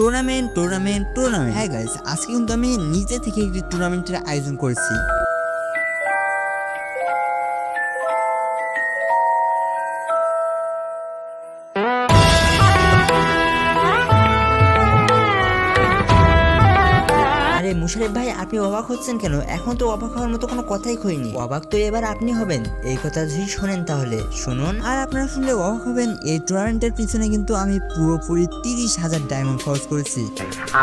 Tournament tournament tournament হ্যাঁ guys আজকে কিন্তু আমি নিজে থেকে একটি টুর্নামেন্টের আয়োজন করেছি। আপনি অবাক হচ্ছেন কেন? এখন তো অবাক হওয়ার মতো কোনো কথাই কইনি। অবাক তো এবার আপনি হবেন। এই কথা যদি শোনেন তাহলে। শুনুন। আর আপনারা শুনলে অবাক হবেন এই টুর্নামেন্টের পিছনে কিন্তু আমি পুরোপুরি তিরিশ হাজার ডায়মন্ড খরচ করেছি।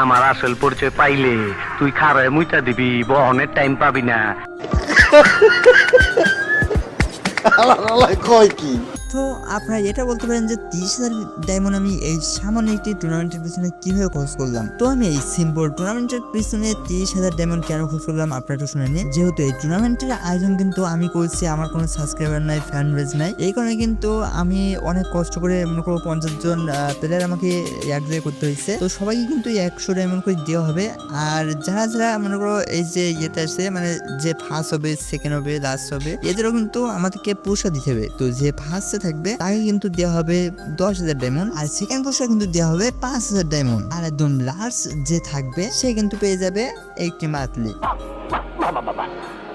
আমার আসল পরিচয় পাইলে তুই খারায় মুইটা দিবি বহনের টাইম পাবি না। কয় কি? আপনারা এটা বলতে পারেন যে তিরিশ হাজার ডায়মন্ড আমি এই সামান্য একটি টুর্নামেন্টের পিছনে কীভাবে খরচ করলাম? তো আমি এই সিম্পল টুর্নামেন্টের পিছনে তিরিশ হাজার ডায়মন্ড কেন খরচ করলাম আপনারা একটু শুনে নিন। যেহেতু এই টুর্নামেন্টের আয়োজন কিন্তু আমি করছি, আমার কোনো সাবস্ক্রাইবার নাই ফ্যান বেজ নাই। এই কারণে কিন্তু আমি অনেক কষ্ট করে মনে করো পঞ্চাশ জন প্লেয়ার আমাকে এক জায়গায় করতে হয়েছে। তো সবাইকে কিন্তু একশো ডায়মন্ড করে দেওয়া হবে। আর যারা যারা মনে করো এই যে ইয়েতে আসছে মানে যে ফার্স্ট হবে সেকেন্ড হবে লাস্ট হবে, এদেরও কিন্তু আমাদেরকে পুরস্কার দিতে হবে। তো যে ফার্স্টে থাকবে, তাকে কিন্তু দেওয়া হবে দশ হাজার ডায়মন্ড আর সেকেন্ড পুরস্কার কিন্তু দেওয়া হবে পাঁচ হাজার ডায়মন্ড আর একদম লার্জ যে থাকবে, সে কিন্তু পেয়ে যাবে একটি মাতলি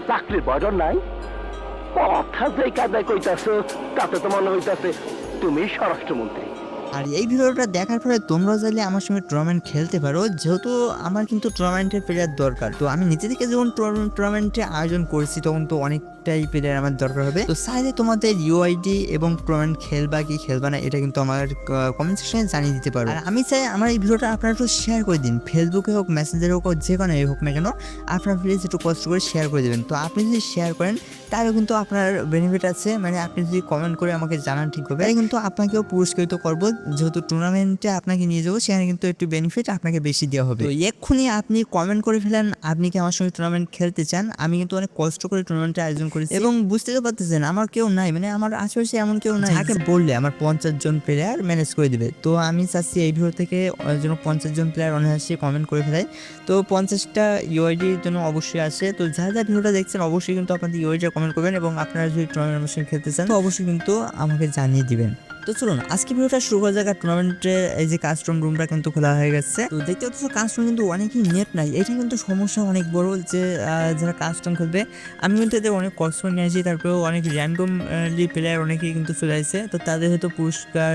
চাকরির বজন নাই? কথা যে কাদায় কইতাছ, তাতে তো মনে হইতাছে তুমি স্বরাষ্ট্রমন্ত্রী। আর এই ভিডিওটা দেখার পরে তোমরাও চাইলে আমার সঙ্গে টুর্নামেন্ট খেলতে পারো যেহেতু আমার কিন্তু টুর্নামেন্টের প্লেয়ার দরকার। তো আমি নিজে থেকে যখন টুর্নামেন্টে আয়োজন করছি তখন তো অনেকটাই প্লেয়ার আমার দরকার হবে। তো চাইলে তোমাদের ইউআইডি এবং টুর্নামেন্ট খেলবা কি খেলবা না এটা কিন্তু আমার কমেন্ট সেকশনে জানিয়ে দিতে পারো। আর আমি চাই আমার এই ভিডিওটা আপনারা একটু শেয়ার করে দিন ফেসবুকে হোক মেসেঞ্জারে হোক যে কোনো হোক না কেন আপনারা প্লিজ একটু কষ্ট করে শেয়ার করে দেবেন। তো আপনি যদি শেয়ার করেন তাহলে কিন্তু আপনার বেনিফিট আছে মানে আপনি যদি কমেন্ট করে আমাকে জানান ঠিকভাবে তাহলে কিন্তু আপনাকেও পুরস্কৃত করব। যেহেতু টুর্নামেন্টে আপনাকে নিয়ে যাব সেখানে কিন্তু একটু বেনিফিট আপনাকে বেশি দেওয়া হবে। তো এক্ষুনি আপনি কমেন্ট করে ফেলেন আপনি কি আমার সঙ্গে টুর্নামেন্ট খেলতে চান? আমি কিন্তু অনেক কষ্ট করে টুর্নামেন্টের আয়োজন করেছি। এবং বুঝতে তো পারতেছেন আমার কেউ নাই মানে আমার আশেপাশে এমন কেউ নাই। যাকে বললে আমার পঞ্চাশ জন প্লেয়ার ম্যানেজ করে দিবে। তো আমি চাচ্ছি এই ভিডিও থেকে জন্য পঞ্চাশ জন প্লেয়ার অনায়াসে কমেন্ট করে ফেলাই তো পঞ্চাশটা ইউআইডির জন্য অবশ্যই আসে তো যারা যারা ভিডিওটা দেখছেন অবশ্যই কিন্তু আপনাদের ইউআইডিটা কমেন্ট করবেন এবং আপনারা যদি টুর্নামেন্ট আমার সঙ্গে খেলতে চান তো অবশ্যই কিন্তু আমাকে জানিয়ে দিবেন। তো চলুন, আজকে ভিডিওটা শুরু করা যাক টুর্নামেন্টের এই যে কাস্টম রুমটা কিন্তু খোলা হয়ে গেছে। তো দেখতে পাচ্ছ কাস্টম কিন্তু অনেকই নেট নাই। এটা কিন্তু সমস্যা অনেক বড় যে যারা কাস্টম খেলবে। আমি কিন্তু এদের অনেক কষ্ট নিয়েছি তারপরেও অনেক র্যান্ডমলি প্লেয়ার অনেকেই কিন্তু চলে আসছে তো তাদের হয়তো পুরস্কার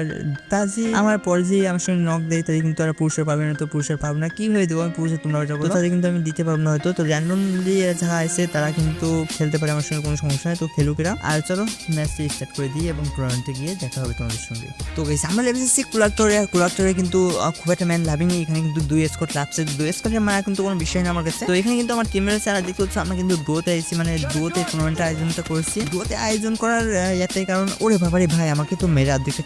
তা যে আমার পরে যে আমার সঙ্গে নক দেয়, তাদের কিন্তু তারা পুরস্কার পাবে না, তো পুরস্কার পাবে না। কীভাবে দেবো আমি পুরস্কার তোমরা বলো। তাদের কিন্তু আমি দিতে পারব না হয়তো। তো র্যান্ডমলি যারা আছে তারা কিন্তু খেলতে পারে, আমার সঙ্গে কোনো সমস্যা নেই। তো খেলুক এরা। আর চলো ম্যাচটি স্টার্ট করে দিই এবং টুর্নামেন্টে গিয়ে দেখা হবে তোমাদের সঙ্গে তো গেছি আমরা লেগেছি কুলাক্টরে আর কুলাক্টরে কিন্তু খুব একটা ম্যান লাভিনি এখানে কিন্তু দুই স্কোর লাভছে দুই স্কোরের মারা কিন্তু কোনো বিষয় না আমার কাছে। তো এখানে কিন্তু আমার টিমের স্যার দেখতে হচ্ছে আমরা কিন্তু ডুয়োতে আইছি। মানে ডুয়োতে টুর্নামেন্টের আয়োজনটা করেছি। ডুয়োতে আয়োজন করার আহ, একটাই কারণ ওরে বাবারে ভাই আমাকে তো মেরে অর্ধেকটা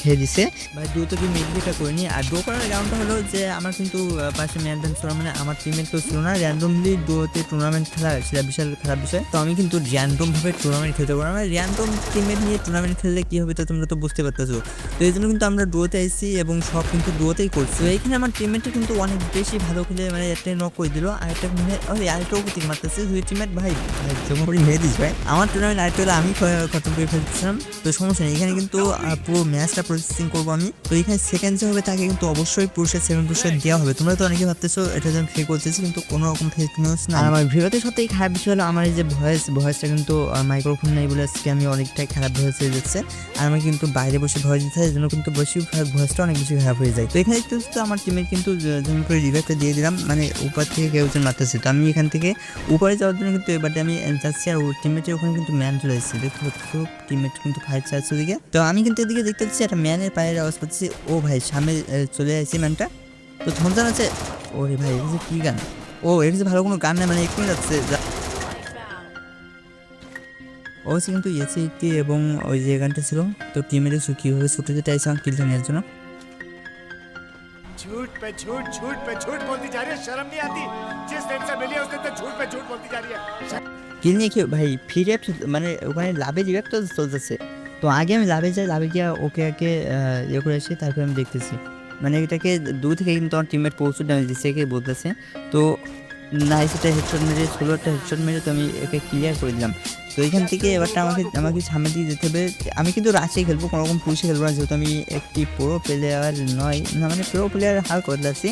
খেয়ে দিছে। ভাই ডুয়োতে কি মেডিকেটটা করিনি। আর ডুয়ো করার কারণটা হলো যে আমার কিন্তু পাশে ম্যান ছিল মানে আমার টিমের কেউ ছিল না। র্যান্ডমলি ডুয়োতে টুর্নামেন্ট খেলা সেটা বিশাল খারাপ বিষয়। তো আমি কিন্তু র্যান্ডম ভাবে টুর্নামেন্ট খেলতে পারব মানে র্যান্ডম টিমের নিয়ে টুর্নামেন্ট খেললে কি হবে তো তোমরা তো বুঝতে পারতেছো তো এই জন্য কিন্তু আমরা ডুয়োতে আইছি এবং সব কিন্তু ডুয়োতেই করছি। এইখানে আমার টিমমেটটা কিন্তু অনেক বেশি ভালো খেলে মানে একটা নক করে দিল। আর একটা মানে ওই আরেকটাও প্রতীক মারতেছে। দুই টিমমেট ভাই ভাই জমা মেরে দিস, ভাই। আমার টুর্নামেন্ট আরেকটা হলে আমি খতম করে ফেলছিলাম? তো সমস্যা নেই। এখানে কিন্তু পুরো ম্যাচটা প্রসেসিং করব আমি। তো এখানে সেকেন্ড যে হবে তাকে কিন্তু অবশ্যই পুরুষের সেভেন পুরুষের দেওয়া হবে। তোমরা তো অনেকে ভাবতেছো, এটা যে আমি ফেক করতেছি, কিন্তু কোনো রকম ফেক নিউজ না আমার ভিডিওতে সত্যি খারাপ বিষয় হলো আমার এই যে ভয়েস ভয়েসটা কিন্তু মাইক্রোফোন নেই বলে আজকে আমি অনেকটাই খারাপ ভয়েস হয়ে যাচ্ছে। আর আমি কিন্তু বাইরে বসে ভয়েস দিতে হয় জন্য কিন্তু বেশি ভয়েসটা অনেক বেশি খারাপ হয়ে যায়। তো এখানে দেখতে হচ্ছে আমার টিমের কিন্তু যেমন করে রিভাইভটা দিয়ে দিলাম। মানে উপর থেকে কেউ যেন মারতেছে তো আমি এখান থেকে উপরে যাওয়ার জন্য কিন্তু এবারে আমি যাচ্ছি আর টিমমেটের ওখানে কিন্তু ম্যান চলে এসেছে। দেখতে পাচ্ছ টিমমেট কিন্তু ফাইট চাচ্ছে ওদিকে। তো আমি কিন্তু এদিকে দেখতে পাচ্ছি একটা ম্যানের পায়ের আওয়াজ পাচ্ছি। ও ভাই, সামনে চলে আসছি ম্যানটা তো থমজান আছে, ওরে ভাই এটা কি গান? ও এটা যে ভালো কোনো গান না মানে এক্ষুনি যাচ্ছে। যা- অবশ্যই কিন্তু এসে একটি এবং ওই যে গানটা ছিল তো টিমের কীভাবে ছুটে যেতে চাইছে আমার কিলটা নেওয়ার জন্য झूठ पे झूठ झूठ पे झूठ बोलती जा रही है शर्म नहीं आती जिस दिन से मिली है उस दिन तक झूठ पे झूठ बोलती जा रही है কিল নিয়ে কি ভাই ফ্রি র্যাপ মানে ওখানে লাভে রিভ্যাপ তো চলতেছে তো আগে আমি লাভে যাই লাভে গিয়ে ওকে আগে আহ, ইয়ে করে আসি তারপরে আমি দেখতেছি মানে এটাকে দূর থেকে কিন্তু আমার টিমমেট পৌঁছে ড্যামেজ দিচ্ছে কে বলতেছে তো নাইস একটা হেডশট মেরে ষোলোটা হেডশট মেরে, তো আমি একে ক্লিয়ার করে দিলাম। তো এখান থেকে এবারটা আমাকে আমাকে সামনে দিয়ে যেতে হবে। আমি কিন্তু রাশে খেলব, কোনো রকম পুষে খেলব না, যেহেতু আমি একটি প্রো প্লেয়ার নয়। না মানে প্রো প্লেয়ার হাল করে আছি।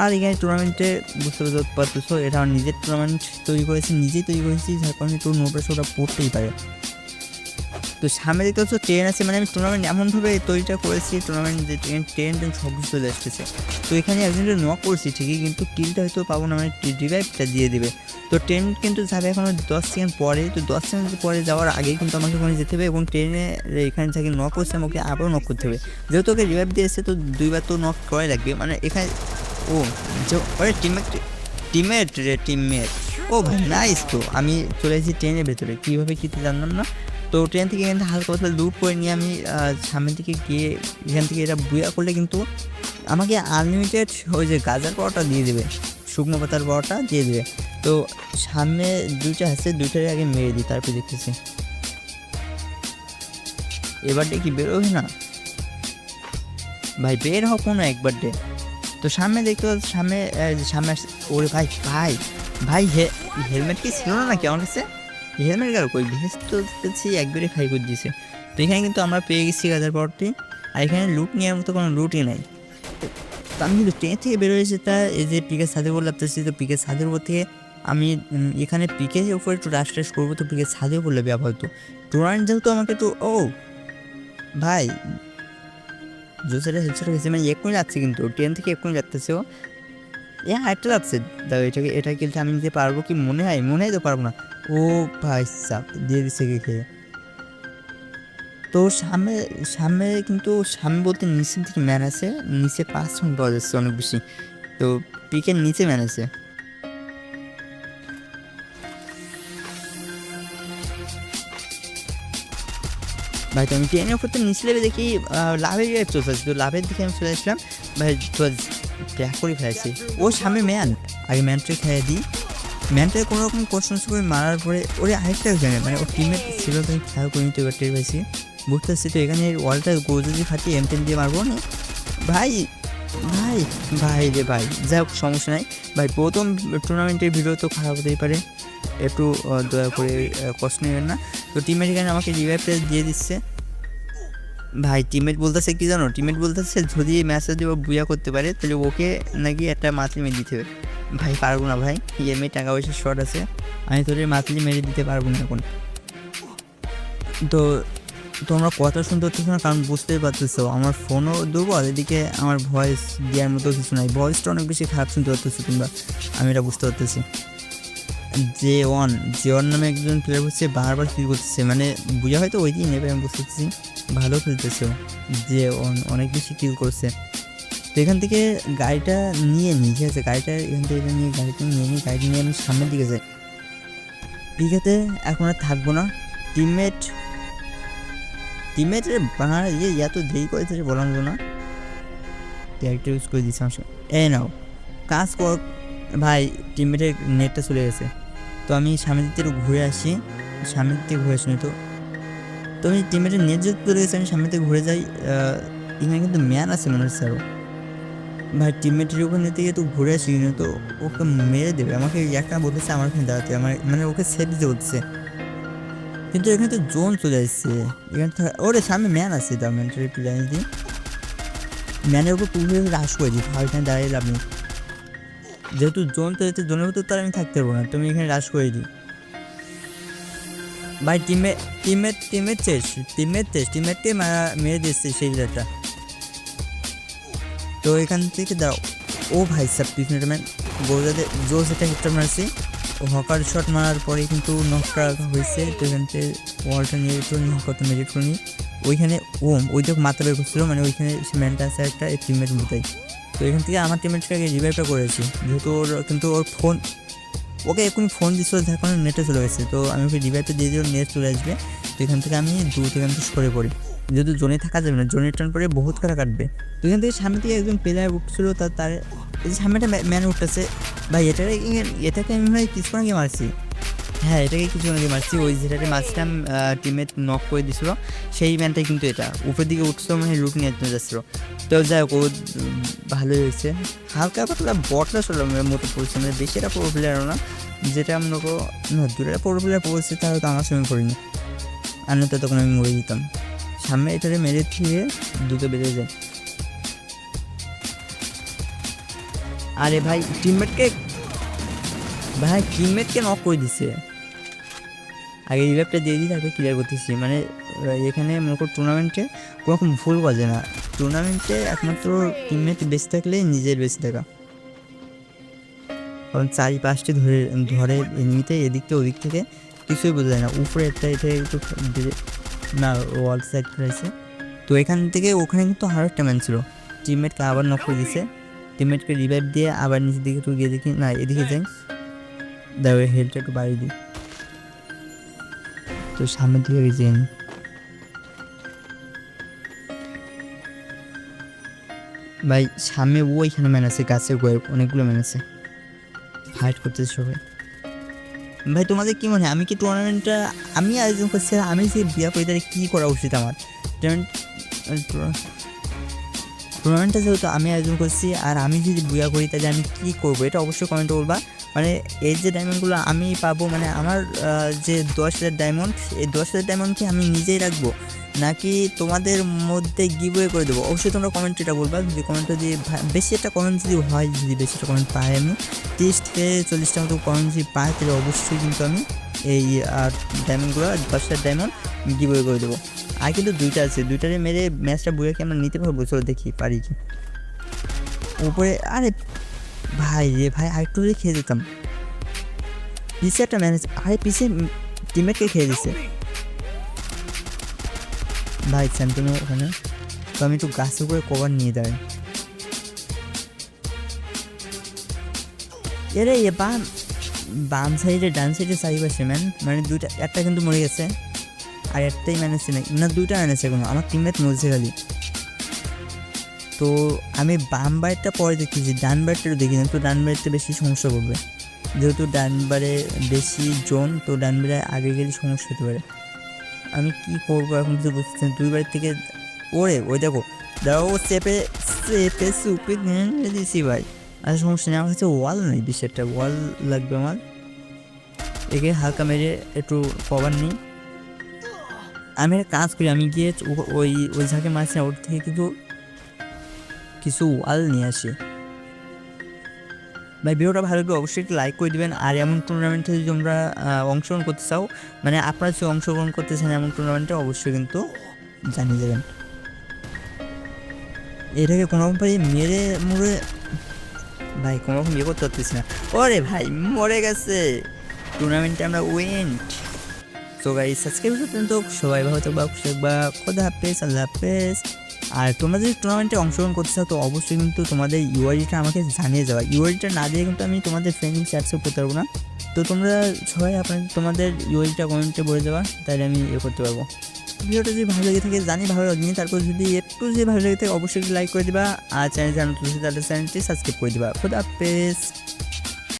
আর এখানে টুর্নামেন্টে বুঝতে পারতেছো, এটা আমার নিজের টুর্নামেন্ট তৈরি করেছি, নিজেই তৈরি করেছি, যার কারণে তোর নোটা সোটা পড়তেই পারে। তো সামনে হচ্ছে ট্রেন আছে মানে আমি টুর্নামেন্ট এমনভাবে তৈরিটা করেছি টুর্নামেন্ট যে ট্রেন ট্রেন ট্রেন সব চলে আসতেছে। তো এখানে একজনকে নক করছি, ঠিকই কিন্তু কিলটা হয়তো পাবো না মানে রিভাইভটা দিয়ে দেবে। তো ট্রেন কিন্তু যাবে এখন দশ সেকেন্ড পরে, তো দশ সেকেন্ড পরে যাওয়ার আগেই কিন্তু আমাকে ওখানে যেতে হবে এবং ট্রেনে এখানে থেকে নক করছে, আমাকে আবারও নক করতে হবে। যেহেতু ওকে রিভাইভ দিয়েছে তো দুইবার তো নক করাই লাগবে। মানে এখানে, ও, যে, ওরে টিমমেট টিমমেট রে টিমমেট ও ভাই নাইস তো। আমি চলে এসেছি ট্রেনের ভেতরে। কীভাবে কী জানলাম না। তো ট্রেন থেকে এখান থেকে হালকা পাতলা লুট করে নিয়ে আমি সামনের দিকে গিয়ে এখান থেকে এটা বুয়া করলে কিন্তু আমাকে আনলিমিটেড ওই যে গাজার পাওয়াটা দিয়ে দেবে, শুকনো পাতার পাওয়াটা দিয়ে দেবে। তো সামনে দুইটা আছে দুইটারে আগে মেরে দিই, তারপরে দেখতেছি। এবারটা কি বেরোবে না? ভাই, বের হোক কোনো একবার ডে তো সামনে দেখতে পাচ্ছি, সামনে সামনে ওরে ভাই ভাই ভাই হেলমেট কি ছিল না নাকি আমার হেলমেট গেল কই, ভেস তো দেখছি একবারে খাই করে দিয়েছে তো এখানে কিন্তু আমরা পেয়ে গেছি গাজার পরটি। আর এখানে লুট নেওয়ার মতো কোনো লুটই নাই। তো আমি কিন্তু ট্রেন থেকে বেরোয়েছি তা এই যে পিকের ছাদের উপর লাগতেছি তো পিকের ছাদের উপর থেকে আমি এখানে পিকের উপর একটু রাশ টাশ করব, তো পিকের ছাদে উপর লেবে আপাতত টুর্নামেন্ট যেহেতু আমাকে তো ও, ভাই জোসেটা হেডশট গেছে মানে এক্ষুনি যাচ্ছে কিন্তু, ট্রেন থেকে এক্ষুনি যাচ্ছে ও। এ হাইটটা যাচ্ছে, দাও, এটাকে, এটা কিন্তু আমি নিতে পারব কি? মনে হয় মনে হয় তো পারব না। ও ভাই সাপ দিয়ে দিচ্ছে কে খেয়ে তো সামনে সামনে কিন্তু সামনে বলতে নিচের দিকে ম্যান আছে নিচে পাঁচ জন পাওয়া যাচ্ছে অনেক বেশি। তো পিকের নিচে ম্যান আছে ভাই, তো আমি ট্রেনের উপর তো নিচে লেবে দেখি লাভের আছে তো লাভের দিকে আমি চলে আসলাম। ভাই, তো ব্যাক করে ফেলেছি। ও সামনে ম্যান। আগে ম্যানটাকে খেয়ে দিই। ম্যানটাকে কোনো রকম কোশ্চেন করে মারার পরে ওরে আরেকটা জানে মানে ওর টিমের ছিল তো খেয়াল করিনি তো এবার টের পাইছি। বুঝতে পারছি তো এখানে ওয়ালটা গোল যদি ফাটিয়ে এম টেন দিয়ে মারবো না ভাই ভাই ভাই রে ভাই যাই হোক, সমস্যা নাই। ভাই, প্রথম টুর্নামেন্টের ভিডিও তো খারাপ হতেই পারে। একটু দয়া করে কষ্ট নেবেন না। তো টিমের এখানে আমাকে রিভাইভটা দিয়ে দিচ্ছে। ভাই টিমমেট বলতেছে কি জানো? টিমমেট বলতেছে যদি ম্যাচে যদি বুয়া করতে পারে, তাহলে ওকে নাকি একটা মাতলি মেরে দিতে হবে। ভাই, পারব না ভাই। ইএমআই টাকা পয়সা শর্ট আছে। আমি তোদের মাতলি মেরে দিতে পারব না এখন। তো তোমরা কথা শুনতে হচ্ছে না, কারণ বুঝতেই পারতেছো, আমার ফোনও দুর্বল এদিকে আমার ভয়েস দেওয়ার মতো কিছু নাই। ভয়েসটা অনেক বেশি খারাপ শুনতে পারতেছো তোমরা, আমি এটা বুঝতে পারতেছি। জে ওয়ান জে ওয়ান নামে একজন প্লেয়ার হচ্ছে, বারবার ফিল করতেছে মানে বুঝা হয়তো ওই দিন নেবে, আমি বুঝতে পারছি ভালো খেলতেছে জে অন- অনেক বেশি কিল করছে। তো এখান থেকে গাড়িটা নিয়ে নিই ঠিক আছে? গাড়িটা এখান থেকে নিয়ে, গাড়িটা নিয়ে নিই গাড়িটা নিয়ে আমি সামনের দিকে যাই। দিঘাতে এখন আর থাকব না। টিমমেট টিমমেটের বাংলা ইয়ে এত দেরি করেছে বললাম না। ক্যারেক্টার ইউজ করে দিয়েছে আমার। এই নাও, কাজ কর। ভাই, টিমমেটের নেটটা চলে গেছে। তো আমি সামনের দিক থেকে ঘুরে আসি। সামনের দিক থেকে ঘুরে আসি তো। তো আমি টিমমেটের নেট যেহেতু চলে গেছে, আমি সামনে থেকে ঘুরে যাই। এখানে কিন্তু ম্যান আছে মনে হচ্ছে আরও ভাই টিমমেটের ওখানে থেকে তো ঘুরে আসি না তো ওকে মেরে দেবে। আমাকে একটা বলতেছে আমার ওখানে দাঁড়াতে, আমার মানে ওকে সেট দিতে বলছে। কিন্তু এখানে তো জোন চলে আসছে। এখানে ওরে, সামনে ম্যান আছে তার ম্যানটার প্লেয়ার দিয়ে ম্যানের উপর পুরো রাশ করে দিই ভাই এখানে দাঁড়িয়ে লাভ নেই। যেহেতু জোন তো হচ্ছে জোনের ভিতর তো আর আমি থাকতে পারব না তুমি এখানে রাশ করে দিই। ভাই টিমে টিমের টিমের চেস টিমের চেস টিমেরকে মারা মেরে দিচ্ছে সেই প্লেয়ারটা তো এখান থেকে দাও। ও ভাই সাব ম্যান গোজাতে জোস একটা হিটটা মারছি। ও হকার শট মারার পরে কিন্তু নকটা হয়েছে। তো এখান থেকে ওয়ালটা নিয়ে একটু কত মেরিট করে নিই। ওইখানে ওম, ওই তো মাথা বের করছিল মানে ওইখানে সে ম্যানটা আছে একটা টিমমেট মতোই তো এখান থেকে আমার টিমমেটটাকে রিভাইভটা করেছি। যেহেতু ওর, কিন্তু ওর ফোন ওকে এক্ষুনি ফোন দিচ্ছিল যার কারণে নেটে চলে গেছে। তো আমি ওকে রিভাইভটা দিয়ে দিলাম নেট চলে আসবে। তো এখান থেকে আমি দূর থেকে সরে পড়ি। যেহেতু জোনে থাকা যাবে না, জোনে টার্ন পরে বহুত কারা কাটবে। তো এখান থেকে সামনে থেকে একজন প্লেয়ার উঠছিল তার তার এই যে সামনে একটা ম্যান উঠতেছে। ভাই, এটাকে এটাকে আমি ভাই কিছুক্ষণ আগে মারছি। হ্যাঁ এটাকে কিছুক্ষণ আগে মারছি। ওই যেটাকে মারছিলাম টিমমেট নক করে দিছিল, সেই ম্যানটাই কিন্তু এটা। উপরের দিকে উঠছিল মানে রুট নিয়ে যাচ্ছিল। তো যাই হোক, ও ভালোই হয়েছে। হালকা পাতলা বটলা ছিল মতো পড়ছে মানে বেশি একটা পুরো প্লেয়ারও না। যেটা করো না, দুটা পুরো প্লেয়ার পড়েছে তাহলে তো আমার সঙ্গে করিনি। আর তো তখন আমি মরে দিতাম সামনে এটারে মেরে দিয়ে দুটো বেড়ে যায় আরে ভাই টিমমেটকে ভাই টিমমেটকে নক করে দিছে। আগে রিভাইভটা দিয়ে দিই, তারপরে ক্লিয়ার করতেছি। মানে এখানে মনে করো টুর্নামেন্টে কোনো রকম ভুল বাজে না। টুর্নামেন্টে একমাত্র টিমমেট বেঁচে থাকলে নিজের বেঁচে থাকা। কারণ চারি পাঁচটি ধরে ধরে এমনিতে এদিক থেকে ওদিক থেকে কিছুই বোঝা যায় না। উপরে একটা এটা একটু না ওয়াল সাইড করেছে তো এখান থেকে ওখানে কিন্তু আরও একটা ম্যান ছিল। টিমমেটকে আবার নক করে দিছে। টিমমেটকে রিভাইভ দিয়ে আবার নিচের দিকে একটু গিয়ে দেখি, না, এদিকে যাই। দাঁড়িয়ে হেলটা একটু বাড়িয়ে দিই। তো সামনের দিকে আমি। ভাই, সামনে ও ওইখানে ম্যান আছে, গাছের গোয়ে অনেকগুলো ম্যান আছে। ফাইট করতেছে সবাই। ভাই, তোমাদের কী মনে হয়? আমি কি টুর্নামেন্টটা আমি আয়োজন করছি আমি যে বিয়া করি তাহলে কী করা উচিত আমার? টুর্নামেন্ট টুর্নামেন্টটা যেহেতু আমি আয়োজন করছি, আর আমি যদি বিয়া করি, তাহলে আমি কী করব? এটা অবশ্যই কমেন্ট বলবা। মানে এই যে ডায়মন্ডগুলো আমি পাবো মানে আমার যে দশ হাজার ডায়মন্ড এই দশ হাজার ডায়মন্ডকে আমি নিজেই রাখব। নাকি তোমাদের মধ্যে গিভওয়ে করে দেবো? অবশ্যই তোমরা কমেন্ট এটা বলবা। যদি কমেন্ট যদি বেশি একটা কমেন্ট যদি হয়, যদি বেশি একটা কমেন্ট পাই আমি তিরিশ থেকে চল্লিশটা মতো কমেন্ট যদি পাই, তাহলে অবশ্যই কিন্তু আমি এই ডায়মন্ডগুলো দশ হাজার ডায়মন্ড গিভওয়ে করে দেবো। আর কিন্তু দুইটা আছে। দুইটারে মেরে ম্যাচটা বুয়ে কি আমরা নিতে পারব, চলো দেখি পারি কি। উপরে, আরে ভাই রে ভাই, আরেকটু খেয়ে দিতাম পিছিয়ে একটা ম্যানেজ আরে পিছিয়ে টিমমেটকে খেয়ে দিছে। ভাই চ্যাম্পিয়ন ওখানে? তো আমি একটু গাছের উপরে কভার নিয়ে দাঁড়াই। এরে, এ বাম বাম সাইডে, ডান সাইডে চারিপাশে ম্যান। মানে দুইটা, একটা কিন্তু মরে গেছে, আর একটাই ম্যানেছে না। না, দুইটা ম্যানেছে কোনো আমার টিমমেট মরছে খালি। তো আমি বাম বাইরটা পরে দেখতেছি, ডান বাইরটা দেখি না। তো ডান বাইরটা বেশি সমস্যা করবে। যেহেতু ডান বারে বেশি জোন, তো ডান বারে আগে গেলে সমস্যা হতে পারে। আমি কি করব এখন কিছু বুঝতেছি দুই বাড়ির থেকে ওরে, ওই দেখো, দাঁড়াও চেপে চেপে সুপে দিয়েছি ভাই। আর সমস্যা নেই, আমার কাছে ওয়াল নেই বেশি একটা ওয়াল লাগবে আমার। একে হালকা মেরে একটু কভার নিই। আমি একটা কাজ করি, আমি গিয়ে ওই ওই ঝাঁকে মারছি ওর থেকে কিন্তু কিছু ওয়াল নিয়ে আসি। ভাই, ভিডিওটা ভালো লাগলে অবশ্যই একটু লাইক করে দেবেন। আর এমন টুর্নামেন্টে যদি তোমরা অংশগ্রহণ করতে চাও মানে আপনারা যদি অংশগ্রহণ করতে চান এমন টুর্নামেন্টে অবশ্যই কিন্তু জানিয়ে দেবেন। এটাকে কোনো রকম ভাই মেরে মরে ভাই কোনো রকম ইয়ে করতে পারতেছি না। ওরে ভাই, মরে গেছে। টুর্নামেন্টে আমরা উইন্ট তো গাই সাবস্ক্রাইব করতেন তো সবাই ভালো থাকবা, খুশি থাকবা। খোদা হাফেজ, আল্লাহ হাফেজ। আর তোমরা যদি টুর্নামেন্টে অংশগ্রহণ করতে চাও, তো অবশ্যই কিন্তু তোমাদের ইউআইডিটা আমাকে জানিয়ে যাওয়া ইউআইডিটা না দিয়ে কিন্তু আমি তোমাদের ফ্রেন্ড অ্যাকসেপ্ট করতে পারব না। তো তোমরা সবাই আপনার, তোমাদের ইউআইডিটা কমেন্টে বলে দেওয়া তাহলে আমি ইয়ে করতে পারব। ভিডিওটা যদি ভালো লেগে থাকে, জানি ভালো লাগেনি, তারপর যদি একটু যদি ভালো লেগে থাকে, অবশ্যই লাইক করে দিবা। আর চ্যানেল জানো তাহলে চ্যানেলটি সাবস্ক্রাইব করে দিবা। খুদা হাফেজ।